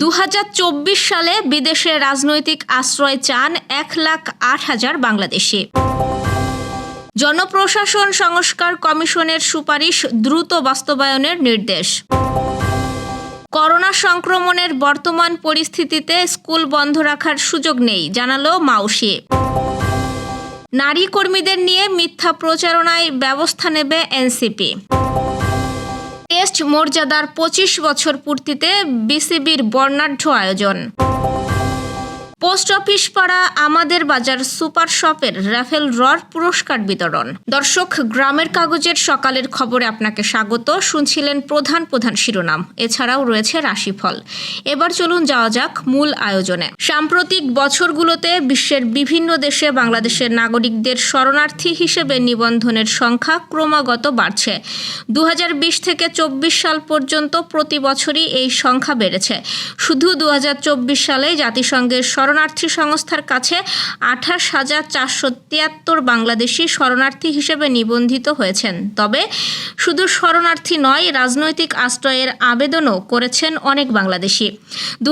দু হাজার চব্বিশ সালে বিদেশে রাজনৈতিক আশ্রয় চান এক লাখ আট হাজার বাংলাদেশি। জনপ্রশাসন সংস্কার কমিশনের সুপারিশ দ্রুত বাস্তবায়নের নির্দেশ। করোনা সংক্রমণের বর্তমান পরিস্থিতিতে স্কুল বন্ধ রাখার সুযোগ নেই, জানালো মাউসি। নারী কর্মীদের নিয়ে মিথ্যা প্রচারণায় ব্যবস্থা নেবে এনসিপি। টেস্ট মর্যাদার পঁচিশ বছর পূর্তিতে বিসিবির বর্ণাঢ্য আয়োজন। পোস্ট অফিস পাড়া আমাদের বাজার সুপার শপের রাফেল রর পুরস্কার বিতরণ। দর্শক, গ্রামের কাগজের সকালের খবরে আপনাকে স্বাগত। শুনছিলেন প্রধান প্রধান শিরোনাম। এছাড়াও রয়েছে রাশিফল। এবার চলুন যাওয়া যাক মূল আয়োজনে। সাম্প্রতিক বছরগুলোতে বিশ্বের বিভিন্ন দেশে বাংলাদেশের নাগরিকদের শরণার্থী হিসেবে নিবন্ধনের সংখ্যা ক্রমাগত বাড়ছে। দু হাজার বিশ থেকে চব্বিশ সাল পর্যন্ত প্রতি বছরই এই সংখ্যা বেড়েছে। শুধু দু হাজার চব্বিশ সালে জাতিসংঘের শরণার্থী সংস্থার কাছে আঠাশ হাজার চারশো তিয়াত্তর বাংলাদেশি শরণার্থী হিসেবে নিবন্ধিত হয়েছেন। তবে শুধু শরণার্থী নয়, রাজনৈতিক আশ্রয়ের আবেদনও করেছেন অনেক বাংলাদেশি। দু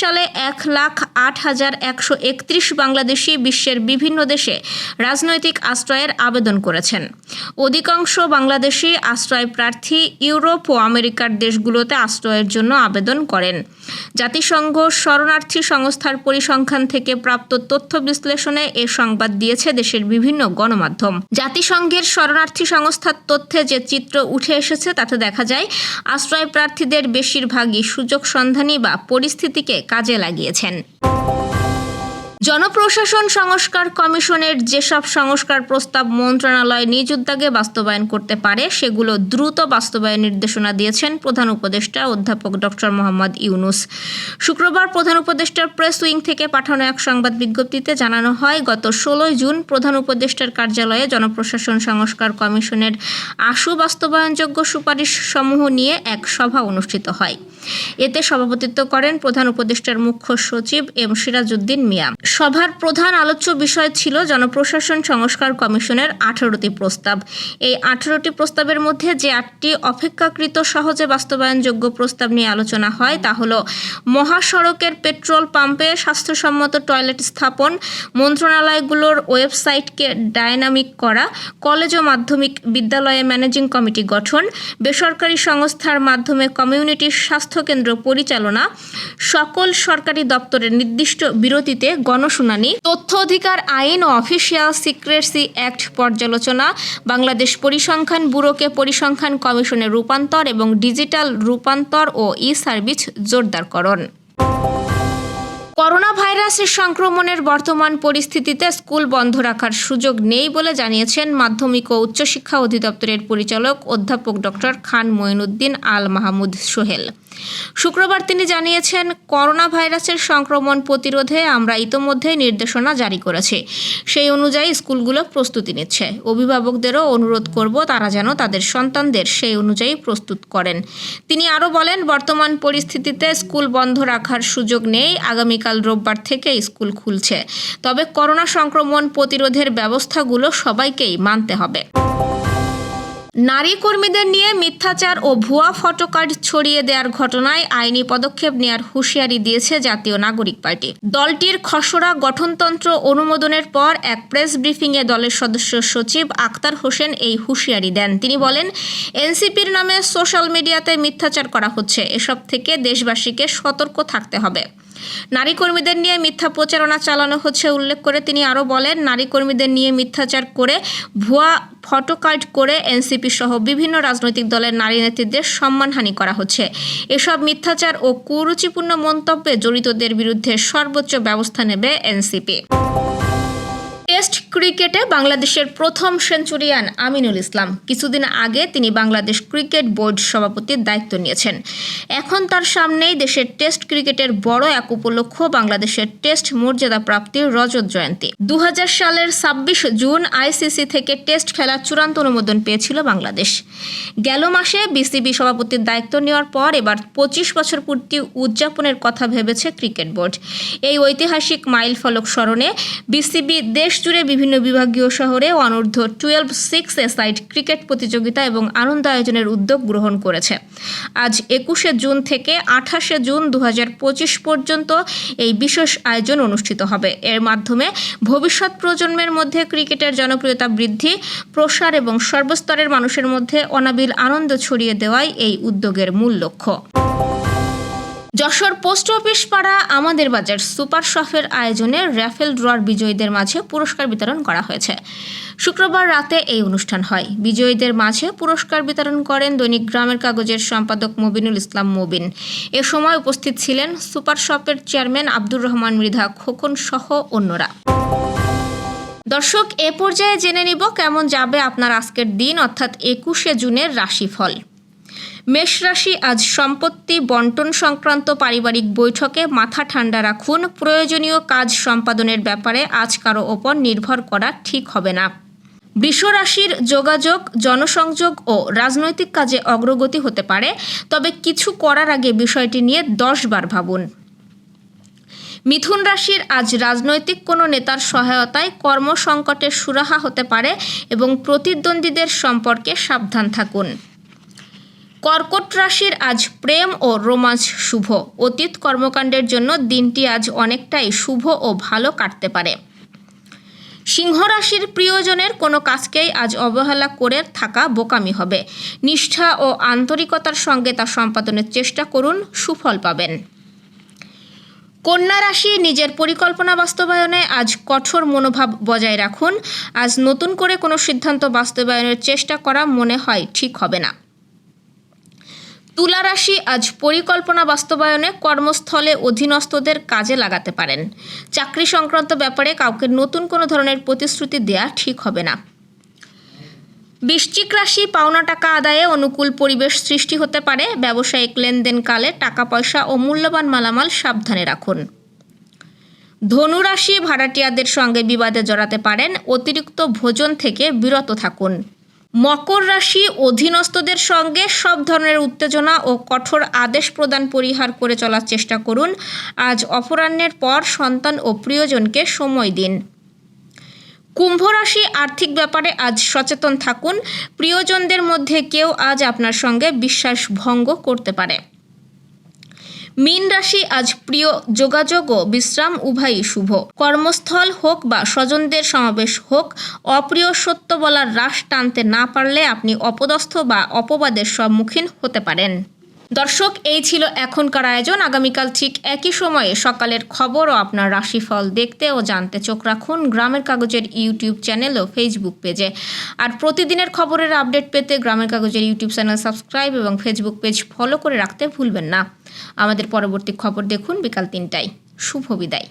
সালে এক লাখ আট হাজার একশো একত্রিশ বাংলাদেশি বিশ্বের বিভিন্ন দেশে রাজনৈতিক আশ্রয়ের আবেদন করেছেন। অধিকাংশ বাংলাদেশি আশ্রয় প্রার্থী ইউরোপ ও আমেরিকার দেশগুলোতে আশ্রয়ের জন্য আবেদন করেন। জাতিসংঘ শরণার্থী সংস্থার পরিসংখ্যান থেকে প্রাপ্ত তথ্য বিশ্লেষণে এ সংবাদ দিয়েছে দেশের বিভিন্ন গণমাধ্যম। জাতিসংঘের শরণার্থী সংস্থার তথ্যে যে চিত্র উঠে এসেছে, তাতে দেখা যায় আশ্রয় প্রার্থীদের বেশিরভাগই সুযোগ সন্ধানী বা পরিস্থিতিকে কাজে লাগিয়েছেন। জনপ্রশাসন সংস্কার কমিশনের যেসব সংস্কার প্রস্তাব মন্ত্রণালয় নিজ উদ্যোগে বাস্তবায়ন করতে পারে, সেগুলো দ্রুত বাস্তবায়ন নির্দেশনা দিয়েছেন প্রধান উপদেষ্টা অধ্যাপক ডক্টর মোহাম্মদ ইউনুস। শুক্রবার প্রধান উপদেষ্টার প্রেস উইং থেকে পাঠানো এক সংবাদ বিজ্ঞপ্তিতে জানানো হয়, গত ষোলোই জুন প্রধান উপদেষ্টার কার্যালয়ে জনপ্রশাসন সংস্কার কমিশনের আশু বাস্তবায়নযোগ্য সুপারিশ সমূহ নিয়ে এক সভা অনুষ্ঠিত হয়। এতে সভাপতিত্ব করেন প্রধান উপদেষ্টার মুখ্য সচিব এম সিরাজউদ্দিন মিয়া। সভার প্রধান আলোচ্য বিষয় ছিল জনপ্রশাসন সংস্কার কমিশনের আঠারোটি প্রস্তাব। এই আঠারোটি প্রস্তাবের মধ্যে যে আটটি অপেক্ষাকৃত সহজে বাস্তবায়নযোগ্য প্রস্তাব নিয়ে আলোচনা হয় তা হল মহাসড়কের পেট্রোল পাম্পে স্বাস্থ্যসম্মত টয়লেট স্থাপন, মন্ত্রণালয়গুলোর ওয়েবসাইটকে ডায়নামিক করা, কলেজ ও মাধ্যমিক বিদ্যালয়ে ম্যানেজিং কমিটি গঠন, বেসরকারি সংস্থার মাধ্যমে কমিউনিটি স্বাস্থ্যকেন্দ্র পরিচালনা, সকল সরকারি দপ্তরের নির্দিষ্ট বিরতিতে গণশুনানি তথ্য অধিকার, আইন ও অফিসিয়াল সিক্রেসি অ্যাক্ট পর্যালোচনা। বাংলাদেশ পরিসংখ্যান ব্যুরোকে পরিসংখ্যান কমিশনের রূপান্তর এবং ডিজিটাল রূপান্তর ও ই সার্ভিস জোরদারকরণ। করোনা ভাইরাসের সংক্রমণের বর্তমান পরিস্থিতিতে স্কুল বন্ধ রাখার সুযোগ নেই বলে জানিয়েছেন মাধ্যমিক ও উচ্চশিক্ষা অধিদপ্তরের পরিচালক অধ্যাপক ডক্টর খান মঈনুদ্দিন আল মাহমুদ সোহেল। শুক্রবার তিনি জানিয়েছেন করোনা ভাইরাসের সংক্রমণ প্রতিরোধে আমরা ইতোমধ্যে নির্দেশনা জারি করেছি। সেই অনুযায়ী স্কুলগুলো প্রস্তুতি নিচ্ছে। অভিভাবকদেরও অনুরোধ করব তারা যেন তাদের সন্তানদের সেই অনুযায়ী প্রস্তুত করেন। তিনি আরও বলেন, বর্তমান পরিস্থিতিতে স্কুল বন্ধ রাখার সুযোগ নেই। আগামীকাল রোববার থেকে স্কুল খুলছে। তবে করোনা সংক্রমণ প্রতিরোধের ব্যবস্থাগুলো সবাইকেই মানতে হবে। নারী কর্মীদের নিয়ে মিথ্যাচার ও ভুয়া ফটোকার্ড ছড়িয়ে দেওয়ার ঘটনায় আইনি পদক্ষেপ নেওয়ার হুঁশিয়ারি দিয়েছে জাতীয় নাগরিক পার্টি। দলটির খসড়া গঠনতন্ত্র অনুমোদনের পর এক প্রেস ব্রিফিংয়ে দলের সদস্য সচিব আক্তার হোসেন এই হুঁশিয়ারি দেন। তিনি বলেন, এনসিপির নামে সোশ্যাল মিডিয়াতে মিথ্যাচার করা হচ্ছে। এসব থেকে দেশবাসীকে সতর্ক থাকতে হবে। নারী কর্মীদের নিয়ে মিথ্যা প্রচারণা চালানো হচ্ছে উল্লেখ করে তিনি আরও বলেন নারী কর্মীদের নিয়ে মিথ্যাচার করে, ভুয়া ফটো ফটোকার্ড করে এনসিপি সহ বিভিন্ন রাজনৈতিক দলের নারী নেত্রীদের সম্মানহানি করা হচ্ছে। এসব মিথ্যাচার ও কুরুচিপূর্ণ মন্তব্যে জড়িতদের বিরুদ্ধে সর্বোচ্চ ব্যবস্থা নেবে এনসিপি। টেস্ট ক্রিকেটে বাংলাদেশের প্রথম সেঞ্চুরিয়ান আমিনুল ইসলাম। কিছুদিন আগে তিনি বাংলাদেশ ক্রিকেট বোর্ড সভাপতির দায়িত্ব নিয়েছেন। এখন তার সামনেই দেশের টেস্ট ক্রিকেটের বড় এক উপলক্ষ বাংলাদেশের টেস্ট মর্যাদা প্রাপ্তির রজত জয়ন্তী। দু হাজার সালের ছাব্বিশ জুন আইসিসি থেকে টেস্ট খেলার চূড়ান্ত অনুমোদন পেয়েছিল বাংলাদেশ। গেল মাসে বিসিবি সভাপতির দায়িত্ব নেওয়ার পর এবার পঁচিশ বছর পূর্তি উদযাপনের কথা ভেবেছে ক্রিকেট বোর্ড। এই ঐতিহাসিক মাইল ফলক স্মরণে বিসিবি দেশ জুড়ে বিভিন্ন বিভিন্ন বিভাগীয় শহরে অনূর্ধ্ব twelve six a side cricket প্রতিযোগিতা এবং আনন্দ আয়োজনের উদ্যোগ গ্রহণ করেছে। আজ একুশে জুন থেকে আঠাশে জুন দু হাজার পঁচিশ পর্যন্ত এই বিশেষ আয়োজন অনুষ্ঠিত হবে। এর মাধ্যমে ভবিষ্যৎ প্রজন্মের মধ্যে ক্রিকেটের জনপ্রিয়তা বৃদ্ধি, প্রসার এবং সর্বস্তরের মানুষের মধ্যে অনাবিল আনন্দ ছড়িয়ে দেওয়াই এই উদ্যোগের মূল লক্ষ্য। যশোর পোস্ট অফিস পাড়া আমাদের বাজার সুপার শপের আয়োজনে র্যাফেল ড্রর বিজয়ীদের মাঝে পুরস্কার বিতরণ করা হয়েছে। শুক্রবার রাতে এই অনুষ্ঠান হয়। বিজয়ীদের মাঝে পুরস্কার বিতরণ করেন দৈনিক গ্রামের কাগজের সম্পাদক মবিনুল ইসলাম মবিন। এ সময় উপস্থিত ছিলেন সুপার শপের চেয়ারম্যান আব্দুর রহমান মৃধা খোকন সহ অন্যরা। দর্শক, এ পর্যায়ে জেনে নিব কেমন যাবে আপনার আজকের দিন, অর্থাৎ একুশে জুনের রাশিফল। মেষ রাশি আজ সম্পত্তি, বন্টন সংক্রান্ত পারিবারিক বৈঠকে মাথা ঠান্ডা রাখুন। প্রয়োজনীয় কাজ সম্পাদনের ব্যাপারে আজ কারও ওপর নির্ভর করা ঠিক হবে না। বৃষ রাশির যোগাযোগ, জনসংযোগ ও রাজনৈতিক কাজে অগ্রগতি হতে পারে, তবে কিছু করার আগে বিষয়টি নিয়ে দশ বার ভাবুন। মিথুন রাশির আজ রাজনৈতিক কোনো নেতার সহায়তায় কর্মসংকটের সুরাহা হতে পারে এবং প্রতিদ্বন্দ্বীদের সম্পর্কে সাবধান থাকুন। কর্কট রাশির আজ প্রেম ও রোমাঞ্চ শুভ। অতীত কর্মকাণ্ডের জন্য দিনটি আজ অনেকটাই শুভ ও ভালো কাটতে পারে। সিংহ রাশির প্রিয়জনের কোনো কাজকেই আজ অবহেলা করে থাকা বোকামি হবে। নিষ্ঠা ও আন্তরিকতার সঙ্গে তা সম্পাদনের চেষ্টা করুন, সুফল পাবেন। কন্যা রাশি নিজের পরিকল্পনা বাস্তবায়নে আজ কঠোর মনোভাব বজায় রাখুন। আজ নতুন করে কোনো সিদ্ধান্ত বাস্তবায়নের চেষ্টা করা মনে হয় ঠিক হবে না। তুলা রাশি আজ পরিকল্পনা বাস্তবায়নে কর্মস্থলে অধীনস্থদের কাজে লাগাতে পারেন। চাকরি সংক্রান্ত ব্যাপারে কাউকে নতুন কোনো ধরনের প্রতিশ্রুতি দেয়া ঠিক হবে না। বৃশ্চিক রাশি পাওনা টাকা আদায়ে অনুকূল পরিবেশ সৃষ্টি হতে পারে। ব্যবসায়িক লেনদেনকালে টাকা, পয়সা ও মূল্যবান মালামাল সাবধানে রাখুন। ধনু রাশি ভাড়াটিয়াদের সঙ্গে বিবাদে জড়াতে পারেন। অতিরিক্ত ভোজন থেকে বিরত থাকুন। মকর রাশি অধীনস্থদের সঙ্গে সব ধরনের উত্তেজনা ও কঠোর আদেশ প্রদান পরিহার করে চলার চেষ্টা করুন। আজ অপরাহ্নের পর সন্তান ও প্রিয়জনকে সময় দিন। কুম্ভ রাশি আর্থিক ব্যাপারে আজ সচেতন থাকুন। প্রিয়জনদের মধ্যে কেউ আজ আপনার সঙ্গে বিশ্বাস ভঙ্গ করতে পারে। মীন রাশি আজ প্রিয়, যোগাযোগ ও বিশ্রাম উভয়ই শুভ। কর্মস্থল হোক বা স্বজনদের সমাবেশ হোক, অপ্রিয় সত্য বলার রাশ টানতে না পারলে আপনি অপদস্থ বা অপবাদের সম্মুখীন হতে পারেন। দর্শক, এই ছিল এখনকার আয়োজন। আগামীকাল ঠিক একই সময়ে সকালের খবর ও আপনার রাশিফল দেখতে ও জানতে চোখ রাখুন গ্রামের কাগজের ইউটিউব চ্যানেল ও ফেসবুক পেজে। আর প্রতিদিনের খবরের আপডেট পেতে গ্রামের কাগজের ইউটিউব চ্যানেল সাবস্ক্রাইব এবং ফেসবুক পেজ ফলো করে রাখতে ভুলবেন না। আমাদের পরবর্তী খবর দেখুন বিকাল তিনটায়। শুভ বিদায়।